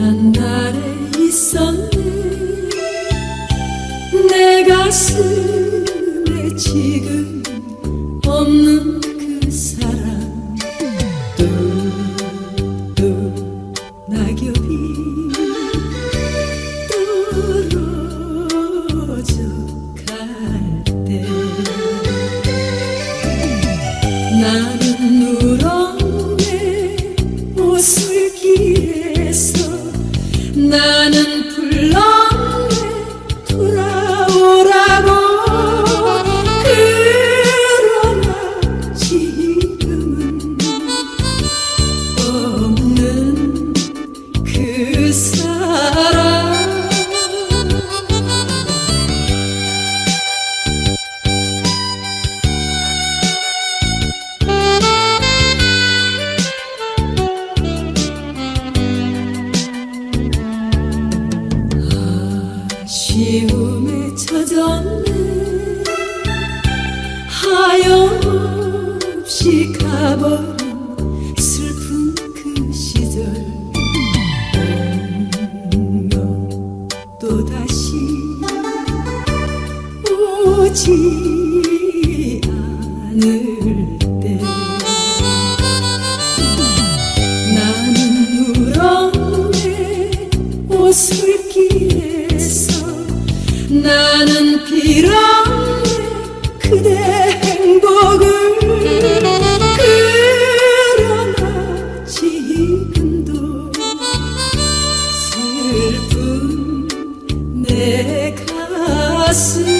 난 날에 있었네. 내 가슴에 지금 없는 그 사람. 또 낙엽이 떨어져 갈 때 난 아쉬움에 젖었네. 하염없이 가버린 슬픈 그 시절. 운명 또다시 오지 않을 슬픈 내 가슴